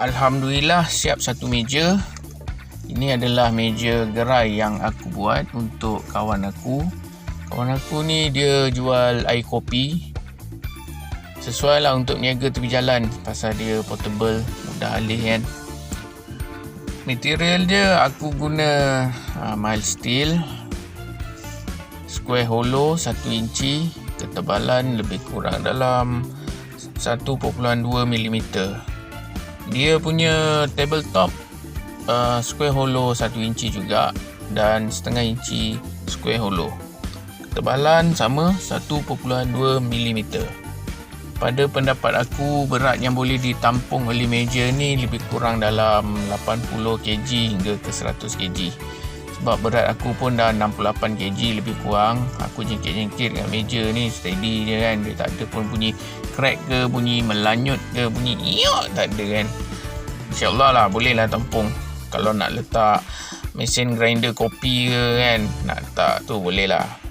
Alhamdulillah siap satu meja. Ini adalah meja gerai yang aku buat untuk kawan aku. Kawan aku ni dia jual air kopi. Sesuai lah untuk niaga tepi jalan pasal dia portable, mudah alih kan. Material dia aku guna uh, mild steel square hollow 1 inci ketebalan lebih kurang dalam 1.2 mm dia punya tabletop uh, square hollow 1 inci juga dan setengah inci square hollow. Ketebalan sama 1.2 mm pada pendapat aku berat yang boleh ditampung oleh meja ni lebih kurang dalam 80 kg hingga ke 100 kg sebab berat aku pun dah 68 kg lebih kurang. Aku jengkit-jengkit dengan meja ni steady je kan. Dia tak ada pun bunyi crack ke bunyi melanyut ke bunyi iyak tak ada kan. insyaAllah lah boleh lah tampung kalau nak letak mesin grinder kopi ke kan nak letak tu boleh lah